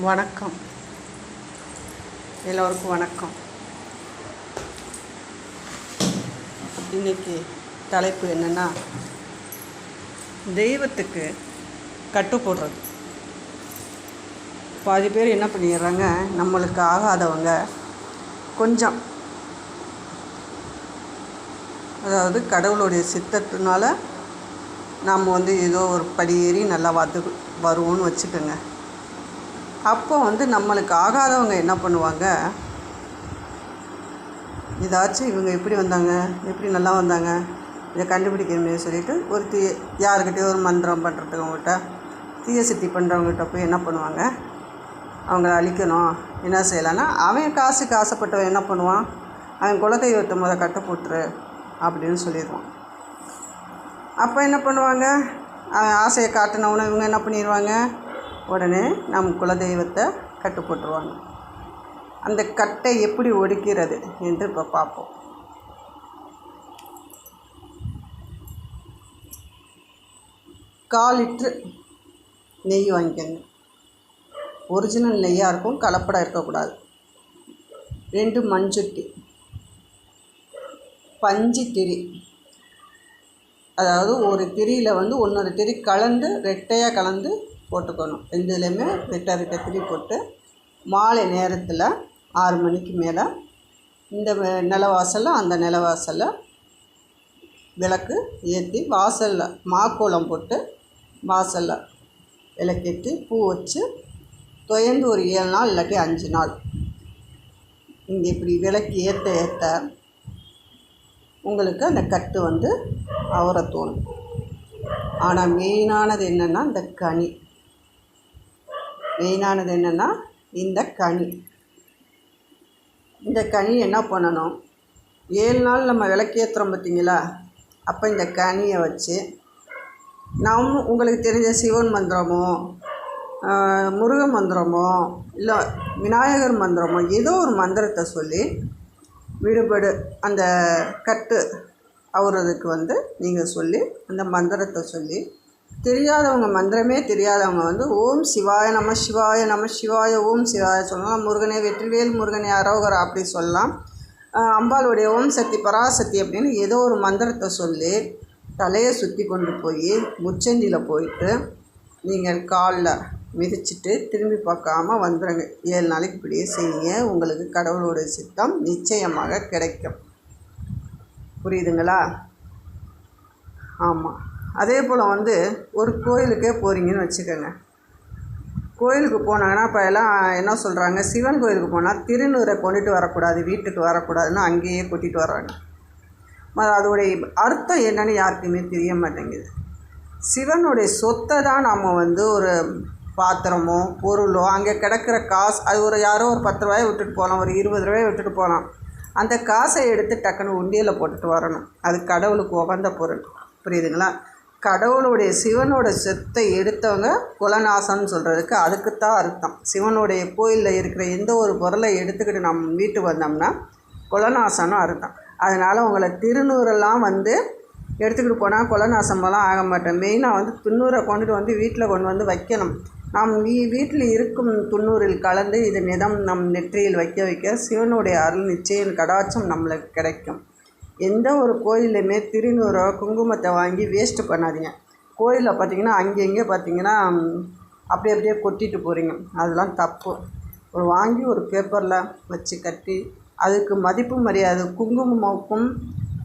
வணக்கம். எல்லோருக்கும் வணக்கம். இன்னைக்கு தலைப்பு என்னென்னா தெய்வத்துக்கு கட்டு போடுறது. பாதி பேர் என்ன பண்ணிடுறாங்க நம்மளுக்கு ஆகாதவங்க கொஞ்சம். அதாவது கடவுளுடைய சித்தத்தினால நாம் வந்து ஏதோ ஒரு படி ஏறி நல்லா வந்து வருவோம்னு வச்சுக்கோங்க. அப்போ வந்து நம்மளுக்கு ஆகாதவங்க என்ன பண்ணுவாங்க? இதாச்சும் இவங்க எப்படி வந்தாங்க? எப்படி நல்லா வந்தாங்க? இதை கண்டுபிடிக்கணுமே சொல்லிட்டு ஒரு தீ யாருக்கிட்டே ஒரு மந்திரம் பண்ணுறதுக்கவங்ககிட்ட தீய சித்தி பண்ணுறவங்ககிட்ட போய் என்ன பண்ணுவாங்க? அவங்கள அழிக்கணும். என்ன செய்யலான்னா அவன் காசுக்கு ஆசைப்பட்டவன் என்ன பண்ணுவான்? அவன் குலதெய்வத்தை முத கட்ட போட்டுரு அப்படின்னு சொல்லிடுவான். அப்போ என்ன பண்ணுவாங்க? அவன் ஆசையை காட்டினவனை இவங்க என்ன பண்ணிடுவாங்க? உடனே நம் குலதெய்வத்தை கட்டு போட்டுருவாங்க அந்த கட்டை எப்படி ஒடுக்கிறது என்று இப்போ பார்ப்போம். கால் லிட்ரு நெய் வாங்கிக்கோங்க. ஒரிஜினல் நெய்யாக இருக்கும் கலப்படம் இருக்கக்கூடாது. ரெண்டு மண்சட்டி பஞ்சு திரி. அதாவது ஒரு திரியில் வந்து ஒன்றொரு திரி கலந்து ரெட்டையாக கலந்து போட்டுக்கணும். ரெண்டுலேயுமே ரெட்டை ரெட்டை போட்டு மாலை நேரத்தில் ஆறு மணிக்கு மேலே இந்த நிலவாசலில் அந்த நிலவாசலில் விளக்கு ஏற்றி வாசலில் மாக்கோளம் போட்டு வாசலில் விளக்கேற்றி பூ வச்சு தொயந்து ஒரு ஏழு நாள் இல்லாட்டி அஞ்சு நாள். இங்கே இப்படி விளக்கு ஏற்ற ஏற்ற உங்களுக்கு அந்த கட்டு வந்து அவரை தோணும். ஆனால் மெயினானது என்னென்னா இந்த கனி. மெயினானது என்னென்னா இந்த கனி. இந்த கனி என்ன பண்ணணும்? ஏழு நாள் நம்ம விளக்கேற்றுறோம் பார்த்தீங்களா அப்போ இந்த கனியை வச்சு நாம் உங்களுக்கு தெரிஞ்ச சிவன் மந்திரமோ முருக மந்திரமோ இல்லை விநாயகர் மந்திரமோ ஏதோ ஒரு மந்திரத்தை சொல்லி விடுபடு அந்த கட்டு அவரதுக்கு வந்து நீங்கள் சொல்லி அந்த மந்திரத்தை சொல்லி தெரியாதவங்க மந்திரமே தெரியாதவங்க வந்து ஓம் சிவாய நம சிவாய நம சிவாய ஓம் சிவாய சொல்லலாம். முருகனே வெற்றிவேல் முருகனே அரோகரா அப்படி சொல்லலாம். அம்பாளுடைய ஓம் சக்தி பராசக்தி அப்படின்னு ஏதோ ஒரு மந்திரத்தை சொல்லி தலையை சுற்றி கொண்டு போய் முச்சந்தியில் போயிட்டு நீங்கள் காலில் மிதிச்சிட்டு திரும்பி பார்க்காம வந்துடுங்க ஏழு நாளைக்கு இப்படியே செய்யுங்க. உங்களுக்கு கடவுளோட சித்தம் நிச்சயமாக கிடைக்கும். புரியுதுங்களா? ஆமாம் அதே போல் வந்து ஒரு கோயிலுக்கே போகிறீங்கன்னு வச்சுக்கோங்க. கோயிலுக்கு போனாங்கன்னா இப்போ எல்லாம் என்ன சொல்கிறாங்க சிவன் கோயிலுக்கு போனால் திருநூரை கொண்டுட்டு வரக்கூடாது வீட்டுக்கு வரக்கூடாதுன்னு அங்கேயே கூட்டிகிட்டு வர்றாங்க. ம- அதோடைய அர்த்தம் என்னன்னு யாருக்குமே தெரிய மாட்டேங்குது. சிவனுடைய சொத்தை தான் நம்ம வந்து ஒரு பாத்திரமோ பொருளோ அங்கே கிடக்கிற காசு அது ஒரு யாரோ ஒரு பத்து ரூபாயை விட்டுட்டு போகலாம் ஒரு இருபது ரூபாயை விட்டுட்டு போகலாம். அந்த காசை எடுத்து டக்குன்னு உண்டியலில் போட்டுட்டு வரணும். அது கடவுளுக்கு உகந்த பொருள். புரியுதுங்களா? கடவுளுடைய சிவனோட சொத்தை எடுத்தவங்க குலநாசம்னு சொல்கிறதுக்கு அதுக்குத்தான் அர்த்தம். சிவனுடைய கோயிலில் இருக்கிற எந்த ஒரு பொருளை எடுத்துக்கிட்டு நம் வீட்டுக்கு வந்தோம்னா குலநாசம்னு அர்த்தம். அதனால் உங்களை திருநூறெல்லாம் வந்து எடுத்துக்கிட்டு போனால் குலநாசமெல்லாம் ஆக மாட்டேன். மெயினாக வந்து துண்ணூரை கொண்டுட்டு வந்து வீட்டில் கொண்டு வந்து வைக்கணும். நாம் வீ வீட்டில் இருக்கும் துண்ணூரில் கலந்து இது நிதம் நம் நெற்றியில் வைக்க வைக்க சிவனுடைய அருள் நிச்சயம் கடாட்சம் நம்மளுக்கு கிடைக்கும். எந்த ஒரு கோயில்லையுமே திருநூறோ குங்குமத்தை வாங்கி வேஸ்ட்டு பண்ணாதீங்க. கோயிலில் பார்த்தீங்கன்னா அங்கே இங்கே பார்த்தீங்கன்னா அப்படியே அப்படியே கொட்டிட்டு போகிறீங்க அதெல்லாம் தப்பு. ஒரு வாங்கி ஒரு பேப்பரில் வச்சு கட்டி அதுக்கு மதிப்பு மரியாதை குங்குமமுக்கும்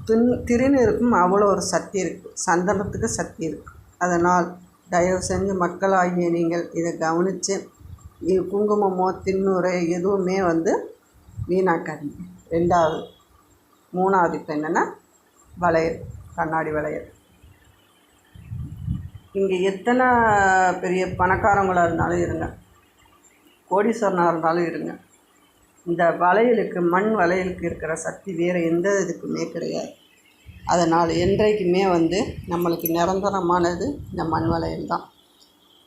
துண் திருநீருக்கும் அவ்வளோ ஒரு சக்தி இருக்குது சந்தனத்துக்கு சக்தி இருக்குது அதனால் தயவு செஞ்சு மக்களாகிய நீங்கள் இதை கவனித்து குங்குமமோ தின்னூரை எதுவுமே வந்து வீணாக்காதீங்க. ரெண்டாவது மூணாவது இப்போ என்னென்னா வளையல் கண்ணாடி வளையல். இங்கே எத்தனை பெரிய பணக்காரங்களாக இருந்தாலும் இருங்க. கோடீஸ்வரனாக இருந்தாலும் இருங்க. இந்த வளையலுக்கு மண் வளையலுக்கு இருக்கிற சக்தி வேறு எந்த இதுக்குமே கிடையாது. அதனால் என்றைக்குமே வந்து நம்மளுக்கு நிரந்தரமானது இந்த மண் வளையல் தான்.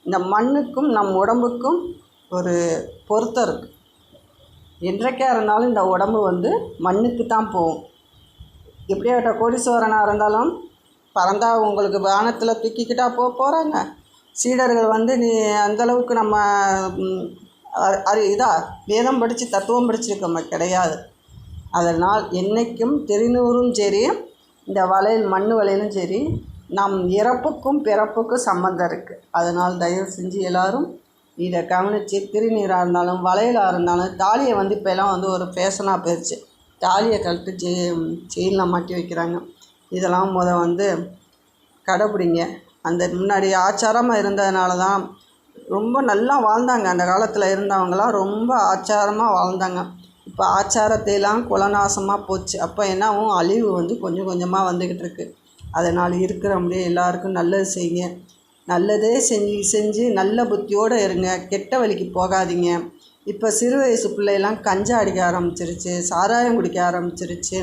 இந்த மண்ணுக்கும் நம் உடம்புக்கும் ஒரு பொருத்தம் இருக்குது என்றைக்கா இருந்தாலும் இந்த உடம்பு வந்து மண்ணுக்கு தான் போகும். எப்படியாட்ட கோடீஸ்வரனாக இருந்தாலும் பறந்தா உங்களுக்கு வானத்தில் தூக்கிக்கிட்டா போக போகிறாங்க சீடர்கள் வந்து நீ அந்தளவுக்கு நம்ம அது இதா வேதம் படித்து தத்துவம் படிச்சிருக்கோம் கிடையாது. அதனால் என்றைக்கும் திருநூறும் சரி இந்த வளையல் மண் வளையலும் சரி நம் இறப்புக்கும் பிறப்புக்கும் சம்மந்தம் இருக்குது அதனால் தயவு செஞ்சு எல்லோரும் இதை கவனித்து திருநீராக இருந்தாலும் வளையலாக இருந்தாலும் தாலியை வந்து இப்போ எல்லாம் வந்து ஒரு ஃபேஷனாக போயிடுச்சு தாலியை கழட்டு செ செயினில் மாட்டி வைக்கிறாங்க. இதெல்லாம் முத வந்து கடைப்பிடிங்க. அந்த முன்னாடி ஆச்சாரமாக இருந்ததுனால தான் ரொம்ப நல்லா வாழ்ந்தாங்க. அந்த காலத்தில் இருந்தவங்களாம் ரொம்ப ஆச்சாரமாக வாழ்ந்தாங்க. இப்போ ஆச்சாரத்தையெல்லாம் குலநாசமாக போச்சு. அப்போ என்னவும் அழிவு வந்து கொஞ்சம் கொஞ்சமாக வந்துக்கிட்டு இருக்குது அதனால் இருக்கிற முடியும் எல்லாருக்கும் நல்லது செய்யுங்க. நல்லதே செஞ்சு செஞ்சு நல்ல புத்தியோடு இருங்க. கெட்ட வழிக்கு போகாதீங்க. இப்போ சிறு வயசு பிள்ளையெல்லாம் கஞ்சா அடிக்க ஆரம்பிச்சிருச்சு சாராயம் குடிக்க ஆரம்பிச்சிருச்சு.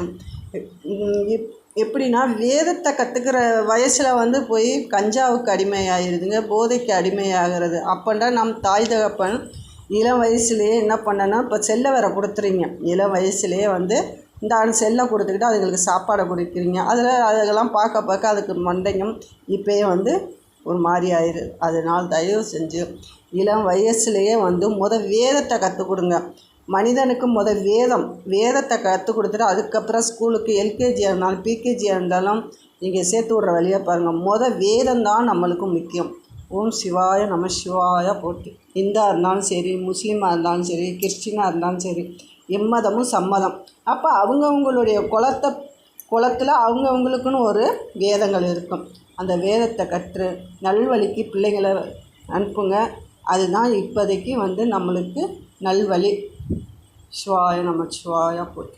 எப்- எப்படின்னா வேதத்தை கற்றுக்கிற வயசில் வந்து போய் கஞ்சாவுக்கு அடிமையாயிருதுங்க போதைக்கு அடிமையாகிறது. அப்போண்டா நம் தாய் தகப்பன் இளம் வயசுலேயே என்ன பண்ணனா இப்போ செல்லை வேற கொடுத்துறீங்க. இளம் வயசுலேயே வந்து இந்த ஆண் செல்லை கொடுத்துக்கிட்டு அதுங்களுக்கு சாப்பாடை கொடுக்குறீங்க. அதில் அதுக்கெல்லாம் பார்க்க பார்க்க அதுக்கு மண்டையும் இப்போயே வந்து ஒரு மாதிரி ஆயிரு. அதனால் தயவு செஞ்சு இளம் வயசுலேயே வந்து முத வேதத்தை கற்றுக் கொடுங்க. மனிதனுக்கு முத வேதம் வேதத்தை கற்றுக் கொடுத்துட்டு அதுக்கப்புறம் ஸ்கூலுக்கு எல்கேஜியாக இருந்தாலும் பிகேஜியாக இருந்தாலும் நீங்கள் சேர்த்து விட்ற வழியாக பாருங்கள் முத வேதம் தான் நம்மளுக்கு முக்கியம். ஓம் சிவாய நம சிவாய போட்டி இந்தா இருந்தாலும் சரி முஸ்லீமாக இருந்தாலும் சரி கிறிஸ்டினாக இருந்தாலும் சரி எம்மதமும் சம்மதம். அப்போ அவங்கவுங்களுடைய குலத்தை குளத்தில் அவங்கவுங்களுக்குன்னு ஒரு வேதங்கள் இருக்கும். அந்த வேதத்தை கற்று நல்வழிக்கு பிள்ளைங்களை அனுப்புங்க. அதுதான் இப்போதைக்கு வந்து நம்மளுக்கு நல்வழி. சிவாய நம்ம சுவாயாக போட்டி